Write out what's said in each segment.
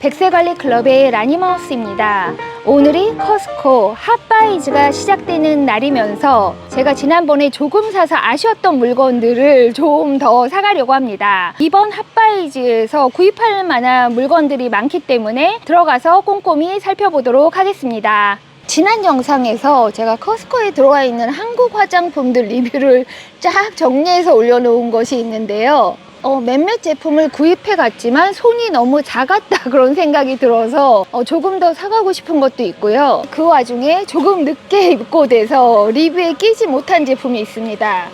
백세관리 클럽의 라니마우스입니다. 오늘이 커스코 핫바이즈가 시작되는 날이면서 제가 지난번에 조금 사서 아쉬웠던 물건들을 좀 더 사가려고 합니다. 이번 핫바이즈에서 구입할 만한 물건들이 많기 때문에 들어가서 꼼꼼히 살펴보도록 하겠습니다. 지난 영상에서 제가 커스코에 들어와 있는 한국 화장품들 리뷰를 쫙 정리해서 올려놓은 것이 있는데요. 어, 몇몇 제품을 구입해 갔지만 손이 너무 작았다 그런 생각이 들어서 어, 조금 더 사가고 싶은 것도 있고요. 그 와중에 조금 늦게 입고돼서 리뷰에 끼지 못한 제품이 있습니다.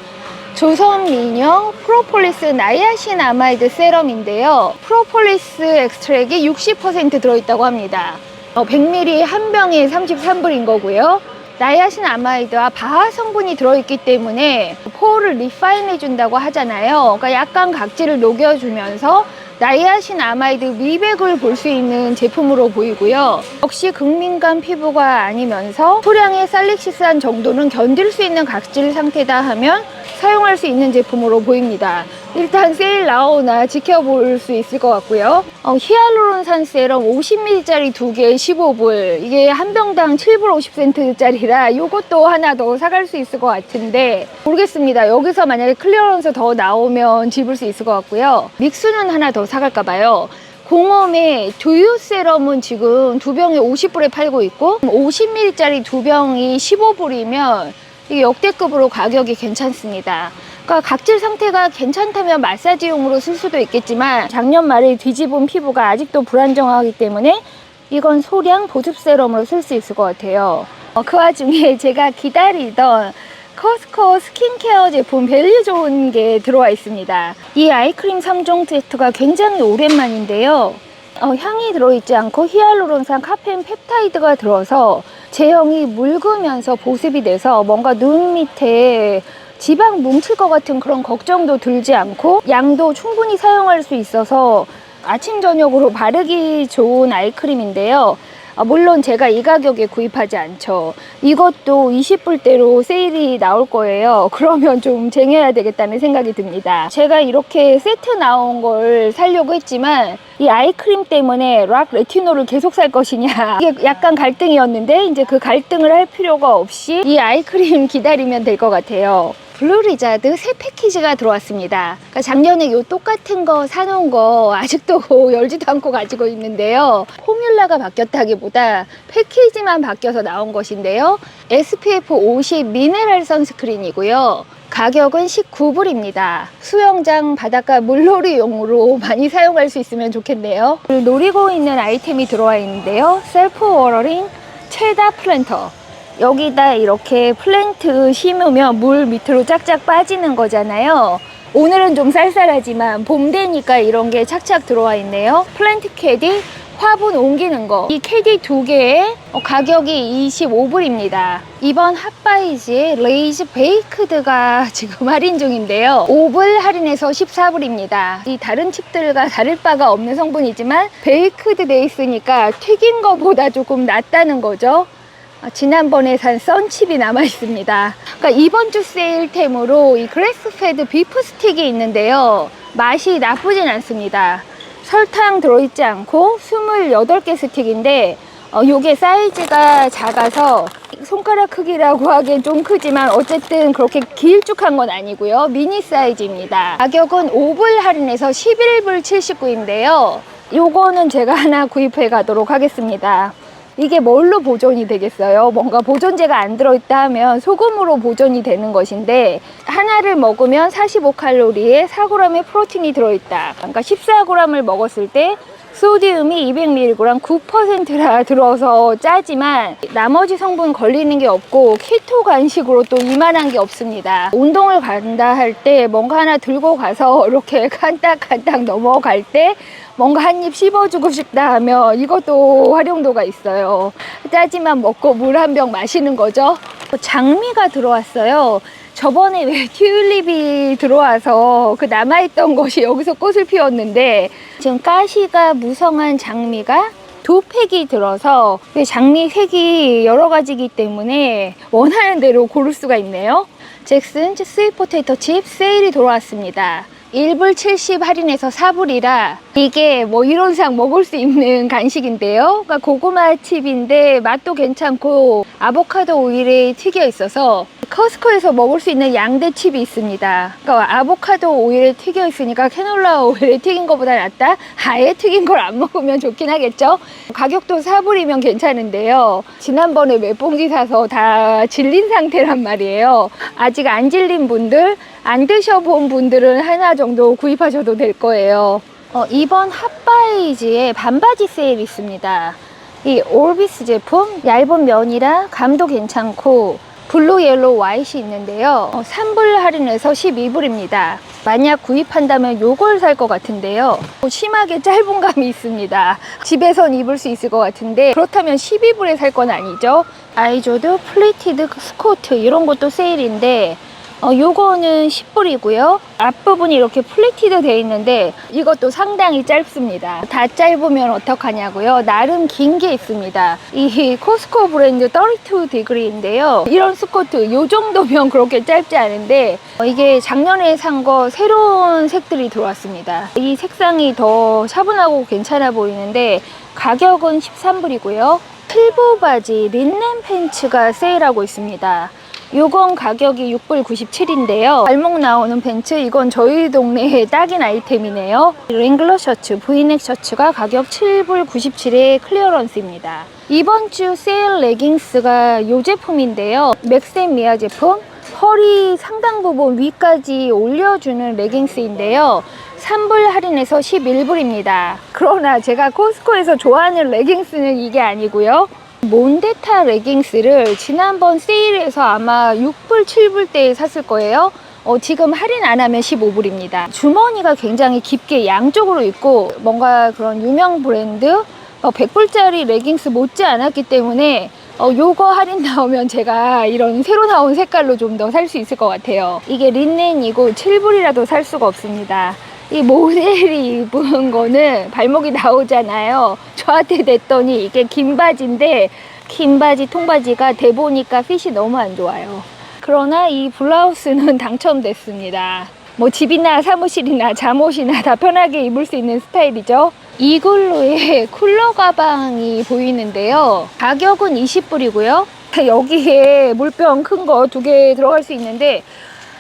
조선민영 프로폴리스 나이아신 아마이드 세럼인데요. 프로폴리스 엑스트랙이 60% 들어있다고 합니다. 어, 100ml 한 병에 33불인 거고요. 나이아신 아마이드와 바하 성분이 들어있기 때문에 포를 리파인 해 준다고 하잖아요. 그러니까 약간 각질을 녹여주면서 나이아신 아마이드 미백을 볼 수 있는 제품으로 보이고요. 역시 극민감 피부가 아니면서 소량의 살릭시스한 정도는 견딜 수 있는 각질 상태다 하면 사용할 수 있는 제품으로 보입니다. 일단 세일 나오나 지켜볼 수 있을 것 같고요. 어, 히알루론산 세럼 50ml짜리 두 개에 15불. 이게 한 병당 7불 50센트짜리라 이것도 하나 더 사갈 수 있을 것 같은데 모르겠습니다. 여기서 만약에 클리어런스 더 나오면 집을 수 있을 것 같고요. 믹스는 하나 더 사갈까 봐요. 공홈의 두유 세럼은 지금 두 병에 50불에 팔고 있고 50ml짜리 두 병이 15불이면 이게 역대급으로 가격이 괜찮습니다. 그러니까 각질 상태가 괜찮다면 마사지용으로 쓸 수도 있겠지만 작년 말에 뒤집은 피부가 아직도 불안정하기 때문에 이건 소량 보습 세럼으로 쓸 수 있을 것 같아요. 어, 그 와중에 제가 기다리던 커스코 스킨케어 제품 밸류 좋은 게 들어와 있습니다. 이 아이크림 3종 세트가 굉장히 오랜만인데요. 어, 향이 들어있지 않고 히알루론산 카페인 펩타이드가 들어서 제형이 묽으면서 보습이 돼서 뭔가 눈 밑에 지방 뭉칠 것 같은 그런 걱정도 들지 않고 양도 충분히 사용할 수 있어서 아침 저녁으로 바르기 좋은 아이크림인데요. 아, 물론 제가 이 가격에 구입하지 않죠. 이것도 20불대로 세일이 나올 거예요. 그러면 좀 쟁여야 되겠다는 생각이 듭니다. 제가 이렇게 세트 나온 걸 살려고 했지만 이 아이크림 때문에 락 레티놀을 계속 살 것이냐 이게 약간 갈등이었는데 이제 그 갈등을 할 필요가 없이 이 아이크림 기다리면 될 것 같아요. 블루리자드 새 패키지가 들어왔습니다. 그러니까 작년에 요 똑같은 거 사놓은 거 아직도 열지도 않고 가지고 있는데요. 포뮬라가 바뀌었다기보다 패키지만 바뀌어서 나온 것인데요. SPF 50 미네랄 선스크린이고요. 가격은 19불입니다. 수영장 바닷가 물놀이용으로 많이 사용할 수 있으면 좋겠네요. 노리고 있는 아이템이 들어와 있는데요. 셀프 워러링 최다 플랜터. 여기다 이렇게 플랜트 심으면 물 밑으로 짝짝 빠지는 거잖아요. 오늘은 좀 쌀쌀하지만 봄 되니까 이런 게 착착 들어와 있네요. 플랜트 캐디 화분 옮기는 거. 이 캐디 두 개에 어, 가격이 25불입니다. 이번 핫바이즈의 레이즈 베이크드가 지금 할인 중인데요. 5불 할인해서 14불입니다. 이 다른 칩들과 다를 바가 없는 성분이지만 베이크드 돼 있으니까 튀긴 거보다 조금 낫다는 거죠. 아, 지난번에 산 썬칩이 남아 있습니다. 그러니까 이번 주 세일템으로 이 그래스페드 비프 스틱이 있는데요. 맛이 나쁘진 않습니다. 설탕 들어있지 않고 28개 스틱인데 어, 요게 사이즈가 작아서 손가락 크기라고 하기엔 좀 크지만 어쨌든 그렇게 길쭉한 건 아니고요. 미니 사이즈입니다. 가격은 5불 할인해서 11불 79인데요. 요거는 제가 하나 구입해 가도록 하겠습니다. 이게 뭘로 보존이 되겠어요? 뭔가 보존제가 안 들어있다 하면 소금으로 보존이 되는 것인데 하나를 먹으면 45칼로리에 4g의 프로틴이 들어있다. 그러니까 14g을 먹었을 때 소디움이 200mg 9%라 들어서 짜지만 나머지 성분 걸리는 게 없고 키토 간식으로 또 이만한 게 없습니다. 운동을 간다 할 때 뭔가 하나 들고 가서 이렇게 칸딱칸딱 넘어갈 때 뭔가 한 입 씹어주고 싶다 하면 이것도 활용도가 있어요. 짜지만 먹고 물 한 병 마시는 거죠. 장미가 들어왔어요. 저번에 왜 튤립이 들어와서 그 남아있던 것이 여기서 꽃을 피웠는데 지금 가시가 무성한 장미가 두 팩이 들어서 장미 색이 여러 가지이기 때문에 원하는 대로 고를 수가 있네요. 잭슨 스윗 포테이토 칩 세일이 돌아왔습니다. 1불 70 할인해서 4불이라 이게 뭐 이론상 먹을 수 있는 간식인데요. 그러니까 고구마 칩인데 맛도 괜찮고 아보카도 오일에 튀겨 있어서 커스코에서 먹을 수 있는 양대 칩이 있습니다. 그러니까 아보카도 오일에 튀겨 있으니까 캐놀라 오일에 튀긴 것보다 낫다. 아예 튀긴 걸 안 먹으면 좋긴 하겠죠. 가격도 4불이면 괜찮은데요. 지난번에 몇 봉지 사서 다 질린 상태란 말이에요. 아직 안 질린 분들, 안 드셔본 분들은 하나 정도 구입하셔도 될 거예요. 어, 이번 핫바이즈에 반바지 세일 있습니다. 이 올비스 제품 얇은 면이라 감도 괜찮고 블루 옐로우 와이시 있는데요. 어, 3불 할인해서 12불입니다. 만약 구입한다면 요걸 살 것 같은데요. 어, 심하게 짧은 감이 있습니다. 집에선 입을 수 있을 것 같은데 그렇다면 12불에 살 건 아니죠. 아이조드 플리티드 스코트 이런 것도 세일인데 어, 요거는 10불이고요. 앞부분이 이렇게 플리티드 돼 있는데 이것도 상당히 짧습니다. 다 짧으면 어떡하냐고요? 나름 긴 게 있습니다. 이 코스코 브랜드 32 디그리인데요. 이런 스커트 요 정도면 그렇게 짧지 않은데 어, 이게 작년에 산 거 새로운 색들이 들어왔습니다. 이 색상이 더 차분하고 괜찮아 보이는데 가격은 13불이고요. 필보 바지 린넨 팬츠가 세일하고 있습니다. 요건 가격이 6불 97인데요. 발목 나오는 벤츠 이건 저희 동네에 딱인 아이템이네요. 랭글러 셔츠, 브이넥 셔츠가 가격 7불 97에 클리어런스입니다. 이번 주 세일 레깅스가 요 제품인데요. 맥센 미아 제품 허리 상당 부분 위까지 올려주는 레깅스인데요. 3불 할인해서 11불입니다. 그러나 제가 코스코에서 좋아하는 레깅스는 이게 아니고요. 몬데타 레깅스를 지난번 세일에서 아마 6불, 7불 때에 샀을 거예요. 어, 지금 할인 안 하면 15불입니다. 주머니가 굉장히 깊게 양쪽으로 있고 뭔가 그런 유명 브랜드 어, 100불짜리 레깅스 못지 않았기 때문에 어, 요거 할인 나오면 제가 이런 새로 나온 색깔로 좀 더 살 수 있을 것 같아요. 이게 린넨이고 7불이라도 살 수가 없습니다. 이 모델이 입은 거는 발목이 나오잖아요. 저한테 냈더니 이게 긴 바지인데 긴 바지, 통바지가 대보니까 핏이 너무 안 좋아요. 그러나 이 블라우스는 당첨됐습니다. 뭐 집이나 사무실이나 잠옷이나 다 편하게 입을 수 있는 스타일이죠. 이글루의 쿨러 가방이 보이는데요. 가격은 20불이고요. 여기에 물병 큰 거 두 개 들어갈 수 있는데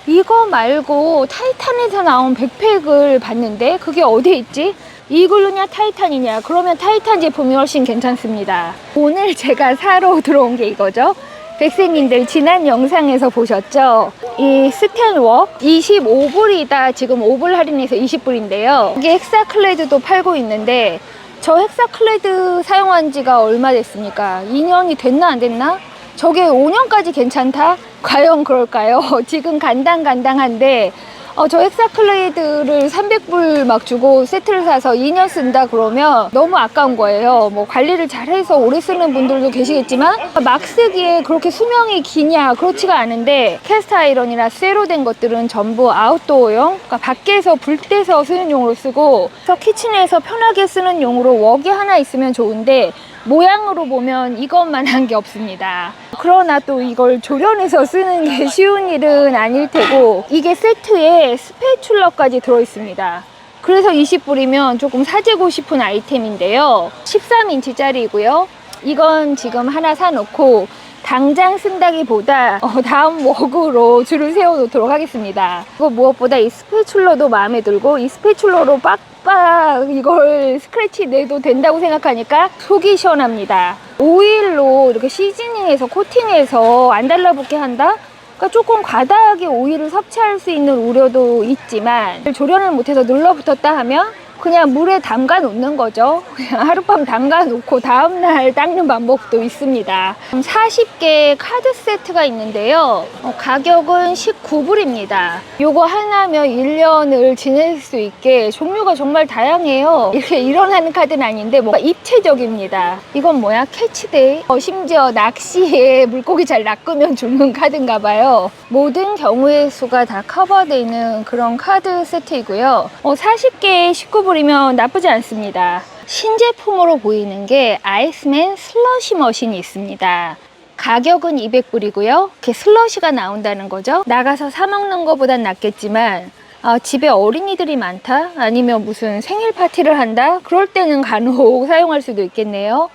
이거 말고 타이탄에서 나온 백팩을 봤는데 그게 어디에 있지? 이글루냐 타이탄이냐 그러면 타이탄 제품이 훨씬 괜찮습니다 오늘 제가 사러 들어온 게 이거죠 백세님들 지난 영상에서 보셨죠? 이 스텐웍 25불이다 지금 5불 할인해서 20불인데요 이게 헥사클레드도 팔고 있는데 저 헥사클레드 사용한 지가 얼마 됐습니까? 2년이 됐나 안 됐나? 저게 5년까지 괜찮다? 과연 그럴까요? 지금 간당간당한데 어, 저 헥사클레이드를 300불 막 주고 세트를 사서 2년 쓴다 그러면 너무 아까운 거예요. 뭐 관리를 잘해서 오래 쓰는 분들도 계시겠지만 막 쓰기에 그렇게 수명이 기냐 그렇지가 않은데 캐스트 아이런이나 쇠로 된 것들은 전부 아웃도어용 그러니까 밖에서 불 떼서 쓰는 용으로 쓰고 키친에서 편하게 쓰는 용으로 웍이 하나 있으면 좋은데 모양으로 보면 이것만 한 게 없습니다. 그러나 또 이걸 조련해서 쓰는 게 쉬운 일은 아닐 테고 이게 세트에 스패출러까지 들어 있습니다. 그래서 20불이면 조금 사재고 싶은 아이템인데요. 13인치짜리고요. 이건 지금 하나 사놓고 당장 쓴다기보다 어, 다음 웍으로 줄을 세워놓도록 하겠습니다. 그리고 무엇보다 이 스패출러도 마음에 들고 이 스패출러로 빡빡 이걸 스크래치 내도 된다고 생각하니까 속이 시원합니다. 오일로 이렇게 시즈닝해서 코팅해서 안 달라붙게 한다? 그러니까 조금 과다하게 오일을 섭취할 수 있는 우려도 있지만 조련을 못해서 눌러붙었다 하면 그냥 물에 담가 놓는 거죠. 그냥 하룻밤 담가 놓고 다음날 닦는 방법도 있습니다. 40개 카드 세트가 있는데요. 어, 가격은 19불입니다. 요거 하나면 1년을 지낼 수 있게 종류가 정말 다양해요. 이렇게 일어나는 카드는 아닌데 뭔가 입체적입니다. 이건 뭐야? 캐치데이? 어, 심지어 낚시에 물고기 잘 낚으면 주는 카드인가 봐요. 모든 경우의 수가 다 커버되어 있는 그런 카드 세트이고요. 어, 40개에 19 불이면 나쁘지 않습니다. 신제품으로 보이는 게 아이스맨 슬러시 머신이 있습니다. 가격은 200불이고요. 이렇게 슬러시가 나온다는 거죠. 나가서 사 먹는 것보단 낫겠지만 아, 집에 어린이들이 많다? 아니면 무슨 생일 파티를 한다? 그럴 때는 간혹 사용할 수도 있겠네요.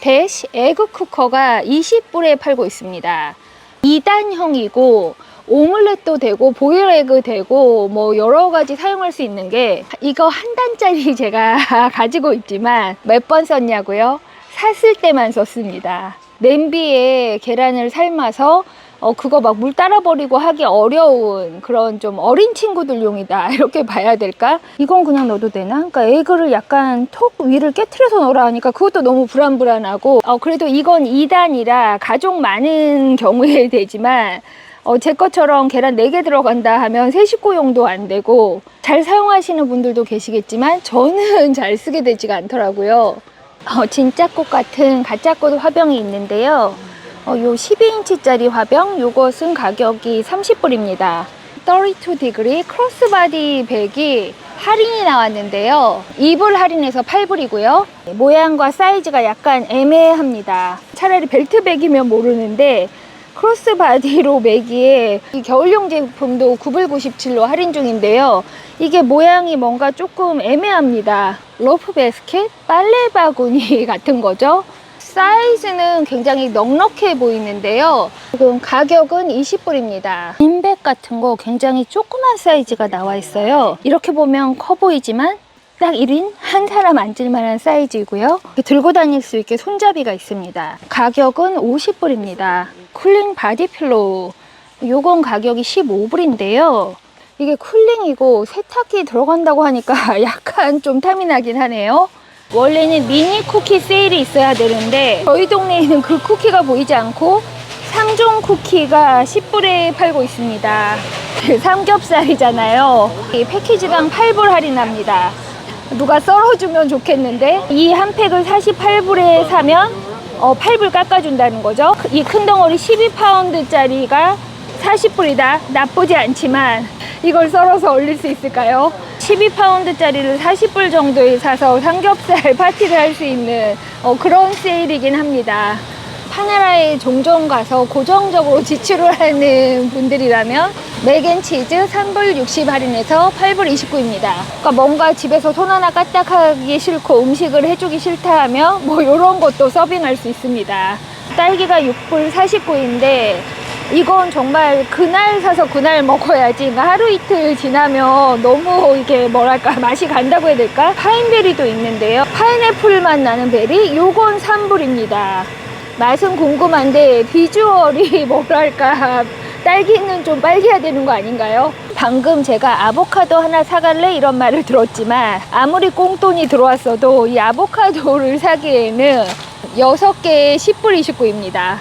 대시 에그 쿠커가 20불에 팔고 있습니다. 2단형이고 오믈렛도 되고 보일 에그 되고 뭐 여러 가지 사용할 수 있는 게 이거 한 단짜리 제가 가지고 있지만 몇 번 썼냐고요? 샀을 때만 썼습니다. 냄비에 계란을 삶아서 어, 그거 막 물 따라 버리고 하기 어려운 그런 좀 어린 친구들용이다. 이렇게 봐야 될까? 이건 그냥 넣어도 되나? 그러니까 에그를 약간 톡 위를 깨트려서 넣으라 하니까 그것도 너무 불안불안하고, 어, 그래도 이건 2단이라 가족 많은 경우에 되지만, 어, 제 것처럼 계란 4개 들어간다 하면 세 식구용도 안 되고, 잘 사용하시는 분들도 계시겠지만, 저는 잘 쓰게 되지가 않더라고요. 어, 진짜 꽃 같은 가짜 꽃 화병이 있는데요. 어, 요 12인치짜리 화병, 요것은 가격이 30불입니다. 32디그리 크로스바디 백이 할인이 나왔는데요. 2불 할인해서 8불이고요. 모양과 사이즈가 약간 애매합니다. 차라리 벨트백이면 모르는데 크로스바디로 매기에 이 겨울용 제품도 9불 97로 할인 중인데요. 이게 모양이 뭔가 조금 애매합니다. 로프 베스켓, 빨래 바구니 같은 거죠. 사이즈는 굉장히 넉넉해 보이는데요. 지금 가격은 20불입니다. 빈백 같은 거 굉장히 조그만 사이즈가 나와 있어요. 이렇게 보면 커 보이지만 딱 1인 한 사람 앉을 만한 사이즈이고요. 들고 다닐 수 있게 손잡이가 있습니다. 가격은 50불입니다. 쿨링 바디 필로우. 요건 가격이 15불인데요. 이게 쿨링이고 세탁기 들어간다고 하니까 약간 좀 탐이 나긴 하네요. 원래는 미니 쿠키 세일이 있어야 되는데 저희 동네에는 그 쿠키가 보이지 않고 상종 쿠키가 10불에 팔고 있습니다. 삼겹살이잖아요. 이 패키지당 8불 할인합니다. 누가 썰어주면 좋겠는데 이 한 팩을 48불에 사면 어, 8불 깎아준다는 거죠. 이 큰 덩어리 12파운드짜리가 40불이다. 나쁘지 않지만 이걸 썰어서 올릴 수 있을까요? 12파운드짜리를 40불 정도에 사서 삼겹살 파티를 할 수 있는 어, 그런 세일이긴 합니다. 파네라에 종종 가서 고정적으로 지출을 하는 분들이라면 맥앤치즈 3불 60 할인해서 8불 29입니다. 그러니까 뭔가 집에서 손 하나 까딱하기 싫고 음식을 해주기 싫다 하면 뭐 이런 것도 서빙할 수 있습니다. 딸기가 6불 49인데 이건 정말 그날 사서 그날 먹어야지. 하루 이틀 지나면 너무 이게 뭐랄까 맛이 간다고 해야 될까? 파인베리도 있는데요. 파인애플 맛 나는 베리. 요건 3불입니다. 맛은 궁금한데 비주얼이 뭐랄까 딸기는 좀 빨개야 되는 거 아닌가요? 방금 제가 아보카도 하나 사갈래 이런 말을 들었지만 아무리 꽁돈이 들어왔어도 이 아보카도를 사기에는 6개에 10불 29입니다.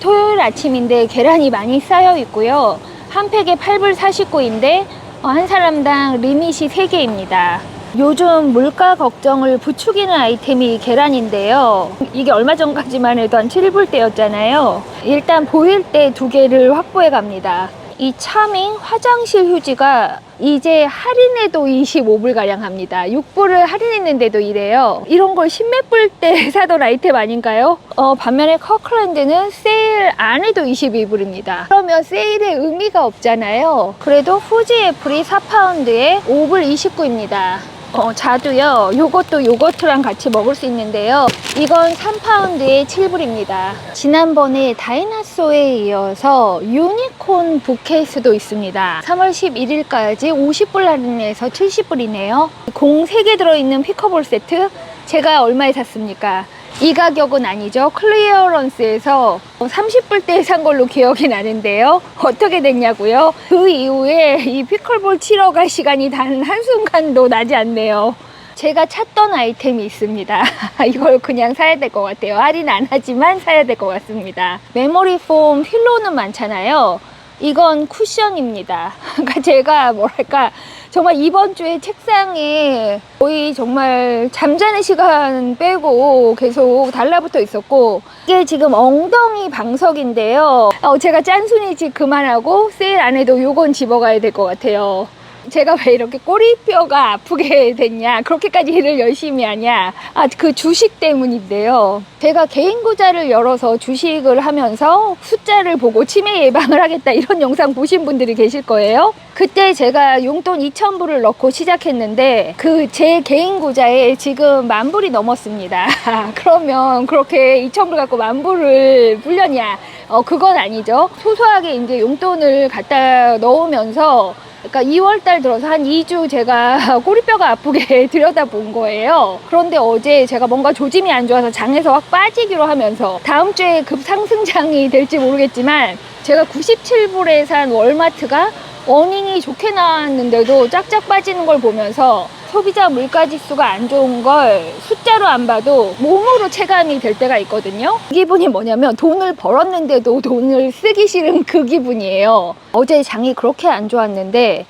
토요일 아침인데 계란이 많이 쌓여 있고요. 한 팩에 8불 49인데 한 사람당 리밋이 3개입니다. 요즘 물가 걱정을 부추기는 아이템이 계란인데요. 이게 얼마 전까지만 해도 한 7불대였잖아요. 일단 보일 때 두 개를 확보해 갑니다. 이 차밍 화장실 휴지가 이제 할인해도 25불 가량 합니다. 6불을 할인했는데도 이래요. 이런 걸 십몇 불 때 사던 아이템 아닌가요? 어, 반면에 커클랜드는 세일 안 해도 22불입니다. 그러면 세일의 의미가 없잖아요. 그래도 후지 애플이 4파운드에 5불 29입니다. 어, 자두요. 요것도 요거트랑 같이 먹을 수 있는데요. 이건 3파운드에 7불입니다. 지난번에 다이나소에 이어서 유니콘 부케이스도 있습니다. 3월 11일까지 50불 할인해서 70불이네요. 공 3개 들어있는 피커볼 세트. 제가 얼마에 샀습니까? 이 가격은 아니죠. 클리어런스에서 30불대에 산 걸로 기억이 나는데요. 어떻게 됐냐고요? 그 이후에 이 피클볼 치러 갈 시간이 단 한순간도 나지 않네요. 제가 찾던 아이템이 있습니다. 이걸 그냥 사야 될 것 같아요. 할인 안 하지만 사야 될 것 같습니다. 메모리 폼 필로는 많잖아요. 이건 쿠션입니다. 그러니까 제가 뭐랄까 정말 이번 주에 책상에 거의 정말 잠자는 시간 빼고 계속 달라붙어 있었고 이게 지금 엉덩이 방석인데요. 어, 제가 짠순이 지 그만하고 세일 안 해도 요건 집어가야 될 것 같아요. 제가 왜 이렇게 꼬리뼈가 아프게 됐냐 그렇게까지 일을 열심히 하냐. 아 그 주식 때문인데요. 제가 개인 구자를 열어서 주식을 하면서 숫자를 보고 치매 예방을 하겠다 이런 영상 보신 분들이 계실 거예요. 그때 제가 용돈 2,000불을 넣고 시작했는데 그 제 개인 구자에 지금 만 불이 넘었습니다. 그러면 그렇게 2,000불 갖고 만 불을 불렸냐? 어 그건 아니죠. 소소하게 이제 용돈을 갖다 넣으면서 그러니까 2월 달 들어서 한 2주 제가 꼬리뼈가 아프게 들여다본 거예요. 그런데 어제 제가 뭔가 조짐이 안 좋아서 장에서 확 빠지기로 하면서 다음 주에 급상승장이 될지 모르겠지만 제가 97불에 산 월마트가 어닝이 좋게 나왔는데도 짝짝 빠지는 걸 보면서 소비자 물가 지수가 안 좋은 걸 숫자로 안 봐도 몸으로 체감이 될 때가 있거든요. 그 기분이 뭐냐면 돈을 벌었는데도 돈을 쓰기 싫은 그 기분이에요. 어제 장이 그렇게 안 좋았는데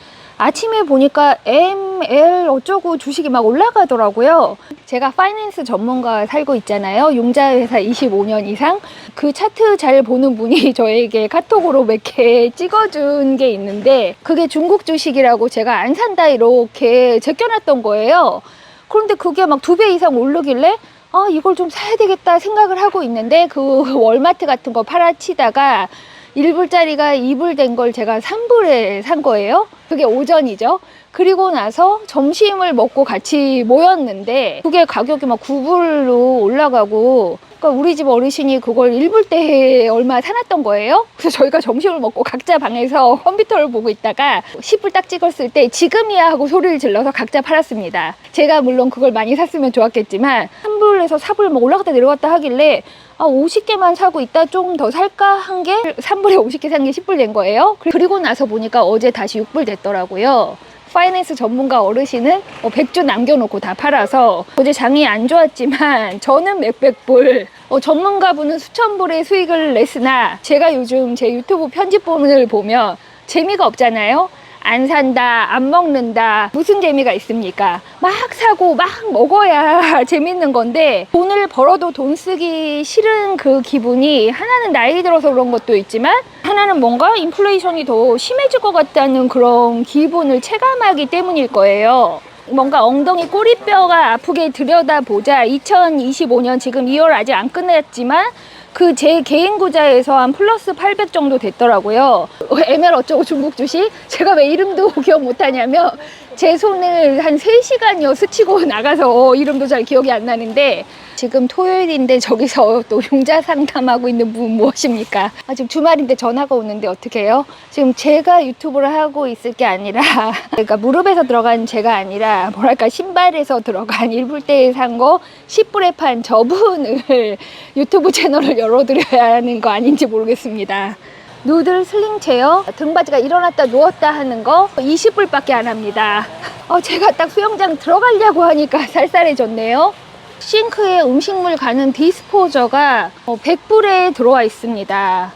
아침에 보니까 ML 어쩌고 주식이 막 올라가더라고요. 제가 파이낸스 전문가 살고 있잖아요. 용자회사 25년 이상. 그 차트 잘 보는 분이 저에게 카톡으로 몇 개 찍어준 게 있는데 그게 중국 주식이라고 제가 안 산다 이렇게 제껴놨던 거예요. 그런데 그게 막 두 배 이상 오르길래 아 이걸 좀 사야 되겠다 생각을 하고 있는데 그 월마트 같은 거 팔아치다가 1불짜리가 2불 된 걸 제가 3불에 산 거예요. 그게 오전이죠. 그리고 나서 점심을 먹고 같이 모였는데 그게 가격이 막 9불로 올라가고 그러니까 우리 집 어르신이 그걸 1불 때 얼마 사놨던 거예요. 그래서 저희가 점심을 먹고 각자 방에서 컴퓨터를 보고 있다가 10불 딱 찍었을 때 지금이야 하고 소리를 질러서 각자 팔았습니다. 제가 물론 그걸 많이 샀으면 좋았겠지만 3불에서 4불 막 올라갔다 내려갔다 하길래 아, 50개만 사고 있다 좀 더 살까 한 게 3불에 50개 산 게 10불 된 거예요. 그리고 나서 보니까 어제 다시 6불 됐더라고요. 파이낸스 전문가 어르신은 어, 100주 남겨놓고 다 팔아서 어제 장이 안 좋았지만 저는 몇백불 어, 전문가분은 수천불의 수익을 냈으나 제가 요즘 제 유튜브 편집본을 보면 재미가 없잖아요. 안 산다, 안 먹는다. 무슨 재미가 있습니까? 막 사고 막 먹어야 재밌는 건데 돈을 벌어도 돈 쓰기 싫은 그 기분이 하나는 나이 들어서 그런 것도 있지만 하나는 뭔가 인플레이션이 더 심해질 것 같다는 그런 기분을 체감하기 때문일 거예요. 뭔가 엉덩이 꼬리뼈가 아프게 들여다보자 2025년 지금 2월 아직 안 끝났지만 그 제 개인 구자에서 한 플러스 800 정도 됐더라고요. ML 어쩌고 중국 주식? 제가 왜 이름도 기억 못하냐면 제 손을 한 3시간여 스치고 나가서 이름도 잘 기억이 안 나는데 지금 토요일인데 저기서 또 용자 상담하고 있는 분 무엇입니까? 아, 지금 주말인데 전화가 오는데 어떻게 해요? 지금 제가 유튜브를 하고 있을 게 아니라 그러니까 무릎에서 들어간 제가 아니라 뭐랄까 신발에서 들어간 1불대에 산 거 10불에 판 저분을 유튜브 채널을 열어드려야 하는 거 아닌지 모르겠습니다. 누들 슬링 체어 등받이가 일어났다 누웠다 하는 거 20불밖에 안 합니다. 어, 제가 딱 수영장 들어가려고 하니까 쌀쌀해졌네요. 싱크에 음식물 가는 디스포저가 100불에 들어와 있습니다.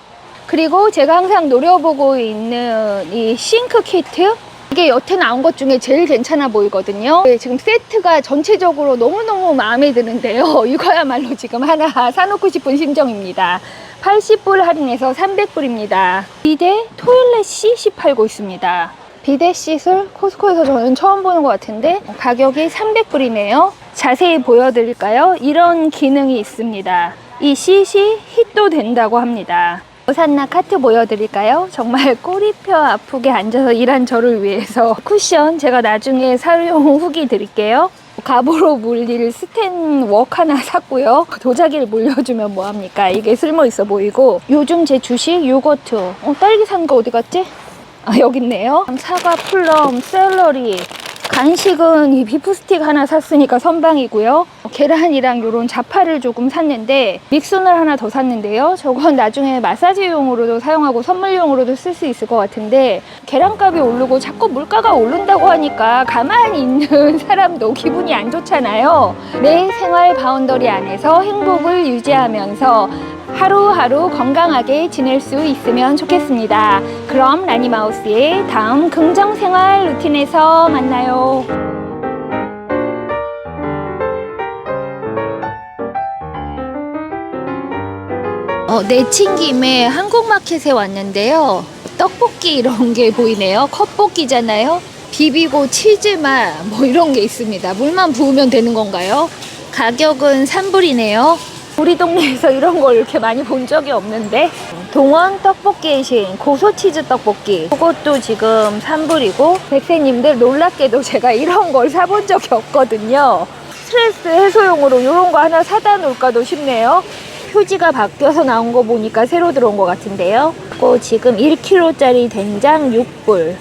그리고 제가 항상 노려보고 있는 이 싱크 키트 이게 여태 나온 것 중에 제일 괜찮아 보이거든요. 네, 지금 세트가 전체적으로 너무너무 마음에 드는데요. 이거야말로 지금 하나 사놓고 싶은 심정입니다. 80불 할인해서 300불입니다. 비데 토일렛 씻이 팔고 있습니다. 비데 씻을 코스코에서 저는 처음 보는 것 같은데 가격이 300불이네요. 자세히 보여드릴까요? 이런 기능이 있습니다. 이 씻이 힛도 된다고 합니다. 오산나 카트 보여드릴까요? 정말 꼬리뼈 아프게 앉아서 일한 저를 위해서 쿠션 제가 나중에 사용 후기 드릴게요. 갑오로 물릴 스텐 웍 하나 샀고요. 도자기를 물려주면 뭐합니까? 이게 쓸모 있어 보이고 요즘 제 주식 요거트 어, 딸기 산 거 어디 갔지? 아 여기 있네요. 사과, 플럼, 샐러리 간식은 이 비프 스틱 하나 샀으니까 선방이고요. 계란이랑 이런 자파를 조금 샀는데 믹순을 하나 더 샀는데요. 저건 나중에 마사지용으로도 사용하고 선물용으로도 쓸 수 있을 것 같은데 계란값이 오르고 자꾸 물가가 오른다고 하니까 가만히 있는 사람도 기분이 안 좋잖아요. 내 생활 바운더리 안에서 행복을 유지하면서 하루하루 건강하게 지낼 수 있으면 좋겠습니다. 그럼 라니마우스의 다음 긍정생활 루틴에서 만나요. 어, 내친 김에 한국마켓에 왔는데요. 떡볶이 이런 게 보이네요. 컵볶이잖아요. 비비고 치즈맛 뭐 이런 게 있습니다. 물만 부으면 되는 건가요? 가격은 3불이네요. 우리 동네에서 이런 걸 이렇게 많이 본 적이 없는데 동원 떡볶이의 신 고소치즈 떡볶이 그것도 지금 3불이고 백세님들 놀랍게도 제가 이런 걸 사본 적이 없거든요 스트레스 해소용으로 이런 거 하나 사다 놓을까도 싶네요 표지가 바뀌어서 나온 거 보니까 새로 들어온 것 같은데요 그거 지금 1kg짜리 된장 6불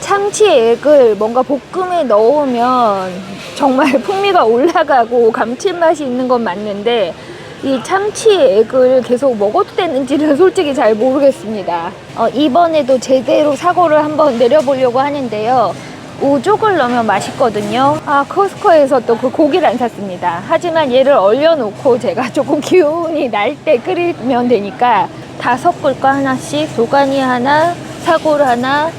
참치액을 뭔가 볶음에 넣으면 정말 풍미가 올라가고 감칠맛이 있는 건 맞는데 이 참치액을 계속 먹어도 되는지는 솔직히 잘 모르겠습니다. 어, 이번에도 제대로 사고를 한번 내려보려고 하는데요. 우족을 넣으면 맛있거든요. 아, 코스코에서 또 그 고기를 안 샀습니다. 하지만 얘를 얼려놓고 제가 조금 기운이 날 때 끓이면 되니까 다 섞을 거 하나씩 도가니 하나, 사골 하나,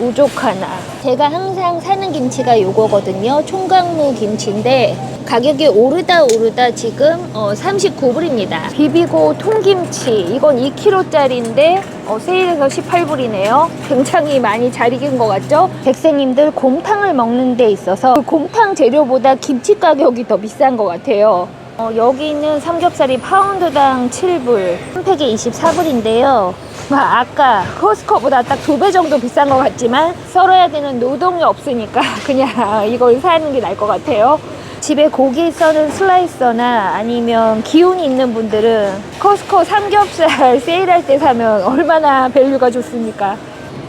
우족 하나. 제가 항상 사는 김치가 요거거든요. 총각무 김치인데 가격이 오르다 오르다 지금 어, 39불입니다. 비비고 통김치 이건 2kg짜리인데 어, 세일해서 18불이네요. 굉장히 많이 잘 익은 것 같죠? 백세님들 곰탕을 먹는 데 있어서 그 곰탕 재료보다 김치 가격이 더 비싼 것 같아요. 어, 여기 있는 삼겹살이 파운드당 7불, 한 팩에 24불인데요. 아까 코스코보다 딱 두 배 정도 비싼 것 같지만 썰어야 되는 노동이 없으니까 그냥 이걸 사는 게 나을 것 같아요. 집에 고기 써는 슬라이서나 아니면 기운이 있는 분들은 코스코 삼겹살 세일할 때 사면 얼마나 밸류가 좋습니까?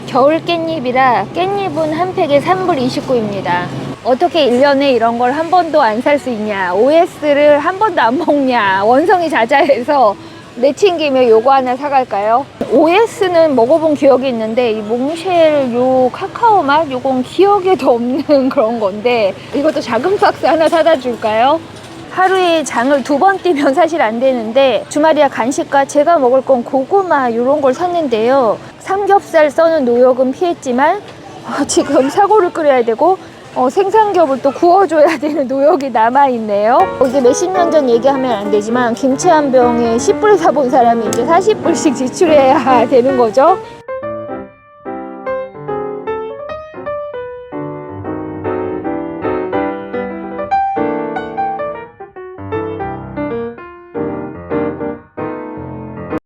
겨울 깻잎이라 깻잎은 한 팩에 3불 29입니다. 어떻게 1년에 이런 걸 한 번도 안 살 수 있냐? OS를 한 번도 안 먹냐? 원성이 자자해서 내친 김에 요거 하나 사갈까요? OS는 먹어본 기억이 있는데 이 몽쉘 요 카카오 맛 요건 기억에도 없는 그런 건데 이것도 작은 박스 하나 사다 줄까요? 하루에 장을 두 번 뛰면 사실 안 되는데 주말이야 간식과 제가 먹을 건 고구마 이런 걸 샀는데요. 삼겹살 써는 노역은 피했지만 어, 지금 사고를 끓여야 되고 어, 생삼겹을 또 구워줘야 되는 노역이 남아있네요. 어, 이게 몇십 년 전 얘기하면 안 되지만 김치 한 병에 10불 사본 사람이 이제 40불씩 지출해야 되는 거죠.